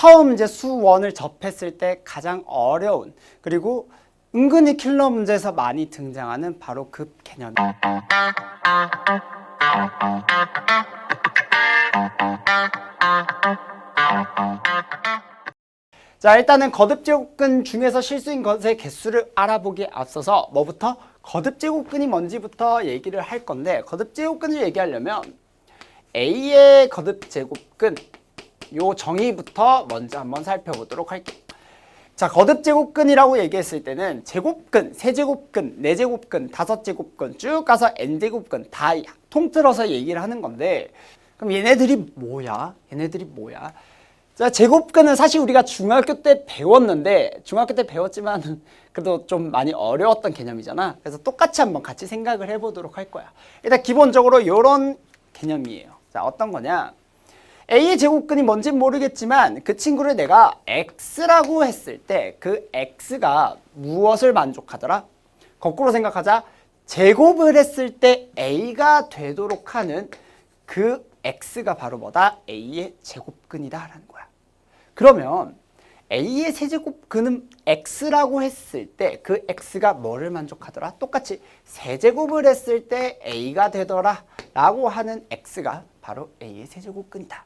처음 이제 수원을 접했을 때 가장 어려운 그리고 은근히 킬러 문제에서 많이 등장하는 바로 그 개념. 자 일단은 거듭제곱근 중에서 실수인 것의 개수를 알아보기에 앞서서 뭐부터 거듭제곱근이 뭔지부터 얘기를 할 건데 거듭제곱근을 얘기하려면 A의 거듭제곱근 요 정의부터 먼저 한번 살펴보도록 할게요. 자 거듭 제곱근이라고 얘기했을 때는 제곱근, 세제곱근, 네제곱근, 다섯제곱근 쭉 가서 n제곱근 다 통틀어서 얘기를 하는 건데 그럼 얘네들이 뭐야? 얘네들이 뭐야? 자, 제곱근은 사실 우리가 중학교 때 배웠는데 중학교 때 배웠지만 그래도 좀 많이 어려웠던 개념이잖아. 그래서 똑같이 한번 같이 생각을 해보도록 할 거야. 일단 기본적으로 이런 개념이에요. 자, 어떤 거냐? A의 제곱근이 뭔진 모르겠지만 그 친구를 내가 X라고 했을 때 그 X가 무엇을 만족하더라? 거꾸로 생각하자. 제곱을 했을 때 A가 되도록 하는 그 X가 바로 뭐다? A의 제곱근이다 라는 거야. 그러면 A의 세제곱근은 X라고 했을 때 그 X가 뭐를 만족하더라? 똑같이 세제곱을 했을 때 A가 되더라 라고 하는 X가 바로 A의 세제곱근이다.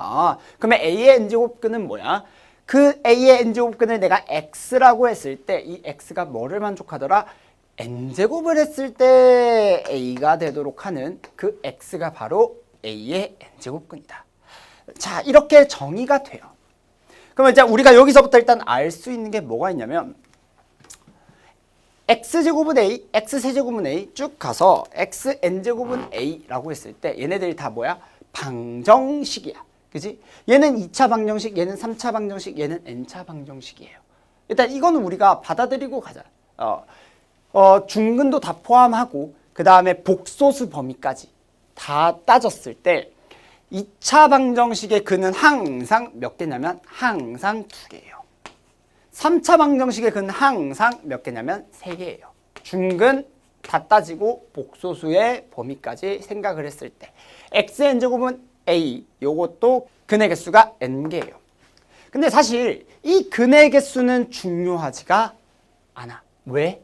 아, 그러면 A의 n제곱근은 뭐야? 그 A의 n제곱근을 내가 X라고 했을 때 이 X가 뭐를 만족하더라? n제곱을 했을 때 A가 되도록 하는 그 X가 바로 A의 n제곱근이다. 자, 이렇게 정의가 돼요. 그러면 이제 우리가 여기서부터 일단 알 수 있는 게 뭐가 있냐면 x제곱은 a, x세제곱은 a 쭉 가서 xn제곱은 a라고 했을 때 얘네들이 다 뭐야? 방정식이야. 그지? 얘는 2차 방정식, 얘는 3차 방정식, 얘는 n차 방정식이에요. 일단 이거는 우리가 받아들이고 가자. 어, 어, 중근도 다 포함하고 그 다음에 복소수 범위까지 다 따졌을 때 2차 방정식의 근은 항상 몇 개냐면 항상 두 개예요. 3차 방정식의 근은 항상 몇 개냐면 세 개예요. 중근 다 따지고 복소수의 범위까지 생각을 했을 때 xn제곱은 a 요것도 근의 개수가 n개예요. 근데 사실 이 근의 개수는 중요하지가 않아. 왜?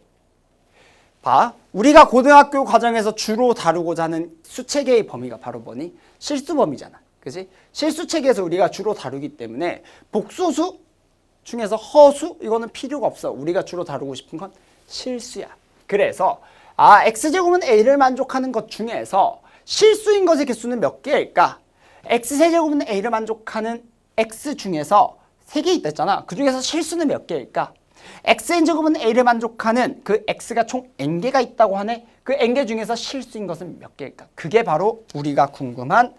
봐. 우리가 고등학교 과정에서 주로 다루고자 하는 수체계의 범위가 바로 뭐니? 실수 범위잖아. 그지? 실수 체계에서 우리가 주로 다루기 때문에 복소수 중에서 허수 이거는 필요가 없어. 우리가 주로 다루고 싶은 건 실수야. 그래서 아 x제곱은 a를 만족하는 것 중에서 실수인 것의 개수는 몇 개일까? X세제곱은 a를 만족하는 x 중에서 세개 있다 했잖아. 그 중에서 실수는 몇 개일까? xn제곱은 a를 만족하는 그 x가 총 n개가 있다고 하네. 그 n개 중에서 실수인 것은 몇 개일까? 그게 바로 우리가 궁금한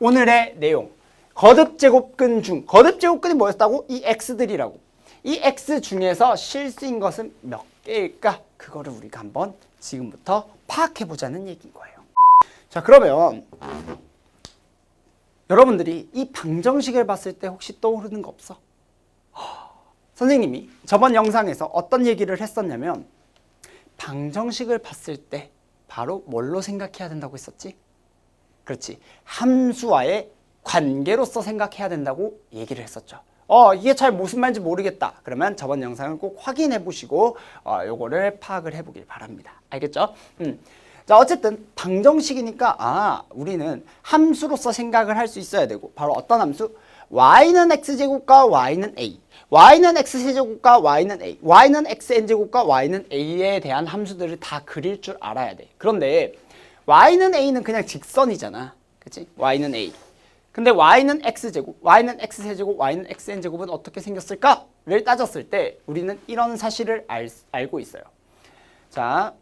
오늘의 내용. 거듭제곱근 중 거듭제곱근이 뭐였다고? 이 x들이라고. 이 x 중에서 실수인 것은 몇 개일까? 그거를 우리가 한번 지금부터 파악해 보자는 얘기인 거예요. 자, 그러면 여러분들이 이 방정식을 봤을 때 혹시 떠오르는 거 없어? 선생님이 저번 영상에서 어떤 얘기를 했었냐면 방정식을 봤을 때 바로 뭘로 생각해야 된다고 했었지? 그렇지. 함수와의 관계로서 생각해야 된다고 얘기를 했었죠. 어, 이게 잘 무슨 말인지 모르겠다. 그러면 저번 영상을 꼭 확인해 보시고 어, 요거를 파악을 해 보길 바랍니다. 알겠죠? 음. 자, 어쨌든 방정식이니까 아, 우리는 함수로서 생각을 할 수 있어야 되고 바로 어떤 함수? y는 x제곱과 y는 a y는 x세제곱과 y는 a y는 xn제곱과 y는 a에 대한 함수들을 다 그릴 줄 알아야 돼. 그런데 y는 a는 그냥 직선이잖아. 그치? y는 a. 근데 y는 x제곱 y는 x세제곱 y는 xn제곱은 어떻게 생겼을까를 따졌을 때 우리는 이런 사실을 알, 알고 있어요. 자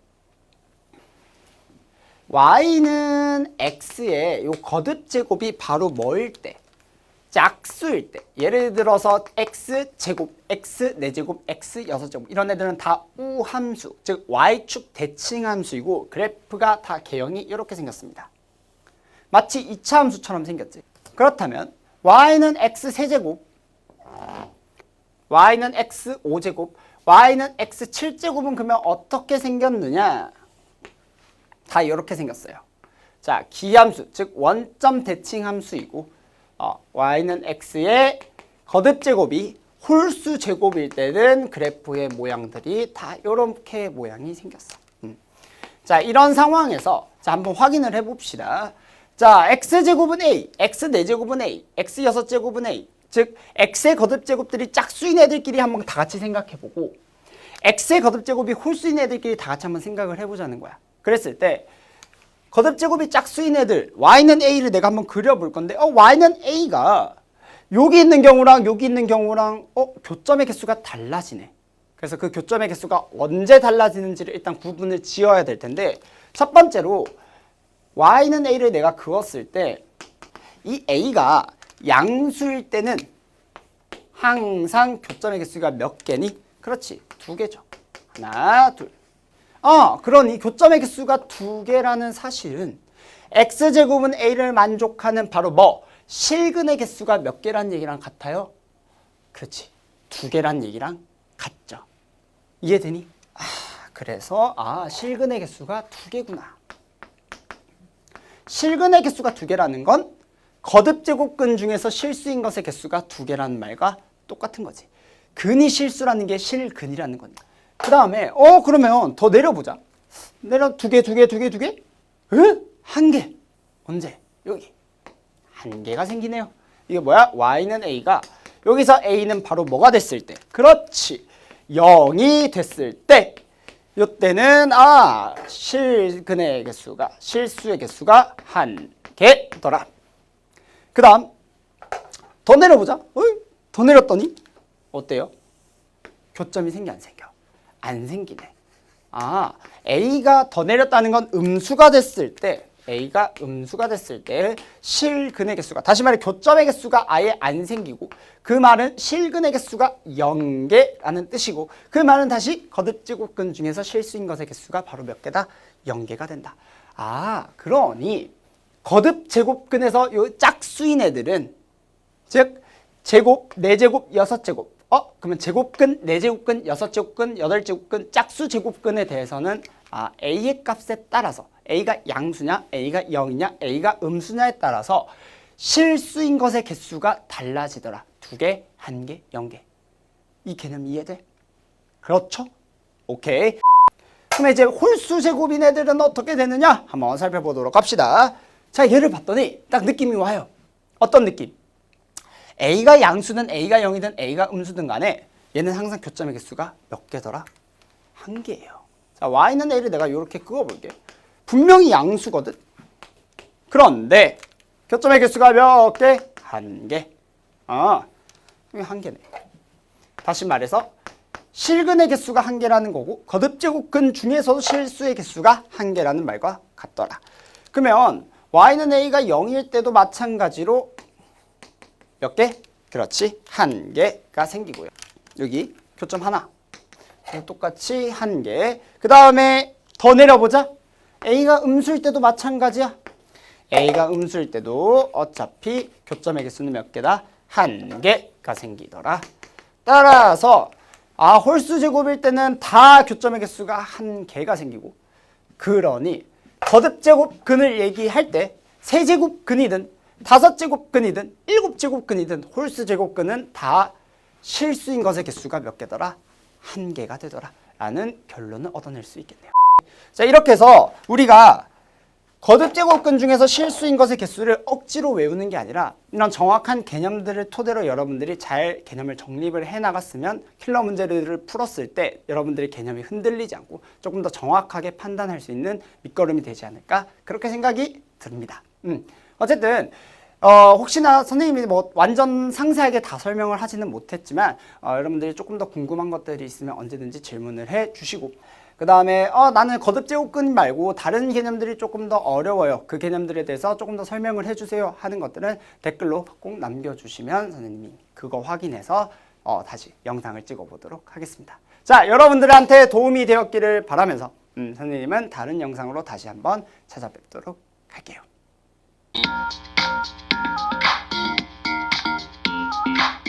y는 x의 요 거듭 제곱이 바로 뭐일 때? 짝수일 때. 예를 들어서 x 제곱, x 4제곱, x 6제곱 이런 애들은 다 우함수, 즉 y축 대칭 함수이고 그래프가 다 개형이 이렇게 생겼습니다. 마치 2차 함수처럼 생겼지. 그렇다면 y는 x 세제곱, y는 x 5제곱, y는 x 7제곱은 그러면 어떻게 생겼느냐? 다 이렇게 생겼어요. 자, 기함수, 즉 원점 대칭 함수이고 어, y는 x의 거듭 제곱이 홀수 제곱일 때는 그래프의 모양들이 다 이렇게 모양이 생겼어. 음. 자, 이런 상황에서 자, 한번 확인을 해 봅시다. 자, x 제곱은 a, x 4제곱은 a, x 6제곱은 a. 즉 x의 거듭 제곱들이 짝수인 애들끼리 한번 다 같이 생각해 보고 x의 거듭 제곱이 홀수인 애들끼리 다 같이 한번 생각을 해 보자는 거야. 그랬을 때 거듭 제곱이 짝수인 애들 y는 a를 내가 한번 그려 볼 건데 어 y는 a가 여기 있는 경우랑 여기 있는 경우랑 어 교점의 개수가 달라지네. 그래서 그 교점의 개수가 언제 달라지는지를 일단 구분을 지어야 될 텐데 첫 번째로 y는 a를 내가 그었을 때 이 a가 양수일 때는 항상 교점의 개수가 몇 개니? 그렇지 두 개죠. 하나 둘. 어 그러니 교점의 개수가 두 개라는 사실은 x 제곱은 a를 만족하는 바로 뭐 실근의 개수가 몇 개란 얘기랑 같아요? 그렇지. 두 개란 얘기랑 같죠. 이해되니? 아, 그래서 아, 실근의 개수가 두 개구나. 실근의 개수가 두 개라는 건 거듭 제곱근 중에서 실수인 것의 개수가 두 개라는 말과 똑같은 거지. 근이 실수라는 게 실근이라는 거니까. 그 다음에 어 그러면 더 내려보자. 내려 두 개, 두 개, 두 개, 두 개? 에? 한 개. 언제? 여기. 한 개가 생기네요. 이게 뭐야? y는 a가 여기서 a는 바로 뭐가 됐을 때? 그렇지. 0이 됐을 때 이때는 아 실근의 개수가 실수의 개수가 한 개더라. 그 다음 더 내려보자. 어이? 더 내렸더니 어때요? 교점이 생겨 안 생겨? 안 생기네. 아 a가 더 내렸다는 건 음수가 됐을 때 a가 음수가 됐을 때 실근의 개수가 다시 말해 교점의 개수가 아예 안 생기고 그 말은 실근의 개수가 0개라는 뜻이고 그 말은 다시 거듭제곱근 중에서 실수인 것의 개수가 바로 몇 개다? 0개가 된다. 아 그러니 거듭 제곱근에서 요 짝수인 애들은 즉 제곱, 네제곱, 여섯 제곱 어? 그러면 제곱근, 네제곱근, 여섯제곱근, 여덟제곱근, 짝수 제곱근에 대해서는 아, a의 값에 따라서 a가 양수냐, a가 0이냐, a가 음수냐에 따라서 실수인 것의 개수가 달라지더라. 두 개, 한 개, 영 개. 이 개념 이해돼? 그렇죠? 오케이. 그럼 이제 홀수 제곱인 애들은 어떻게 되느냐? 한번 살펴보도록 합시다. 자, 얘를 봤더니 딱 느낌이 와요. 어떤 느낌? A가 양수든 A가 0이든 A가 음수든 간에 얘는 항상 교점의 개수가 몇 개더라? 한 개예요. 자, Y는 A를 내가 이렇게 그어볼게. 분명히 양수거든. 그런데 교점의 개수가 몇 개? 한 개. 아, 이게 한 개네. 다시 말해서 실근의 개수가 한 개라는 거고 거듭제곱근 중에서도 실수의 개수가 한 개라는 말과 같더라. 그러면 y는 a가 0일 때도 마찬가지로 몇 개? 그렇지. 한 개가 생기고요. 여기 교점 하나. 똑같이 한 개. 그 다음에 더 내려보자. a가 음수일 때도 마찬가지야. a가 음수일 때도 어차피 교점의 개수는 몇 개다? 한 개가 생기더라. 따라서 아 홀수 제곱일 때는 다 교점의 개수가 한 개가 생기고 그러니 거듭 제곱 근을 얘기할 때 세 제곱 근이든 다섯 제곱근이든 일곱 제곱근이든 홀수 제곱근은 다 실수인 것의 개수가 몇 개더라? 한 개가 되더라. 라는 결론을 얻어낼 수 있겠네요. 자 이렇게 해서 우리가 거듭 제곱근 중에서 실수인 것의 개수를 억지로 외우는 게 아니라 이런 정확한 개념들을 토대로 여러분들이 잘 개념을 정립을 해 나갔으면 킬러 문제를 풀었을 때 여러분들의 개념이 흔들리지 않고 조금 더 정확하게 판단할 수 있는 밑거름이 되지 않을까 그렇게 생각이 듭니다. 음. 어쨌든 어, 혹시나 선생님이 뭐 완전 상세하게 다 설명을 하지는 못했지만 어, 여러분들이 조금 더 궁금한 것들이 있으면 언제든지 질문을 해 주시고 그 다음에 어, 나는 거듭 제곱근 말고 다른 개념들이 조금 더 어려워요. 그 개념들에 대해서 조금 더 설명을 해주세요 하는 것들은 댓글로 꼭 남겨주시면 선생님이 그거 확인해서 어, 다시 영상을 찍어보도록 하겠습니다. 자, 여러분들한테 도움이 되었기를 바라면서 음, 선생님은 다른 영상으로 다시 한번 찾아뵙도록 할게요. Música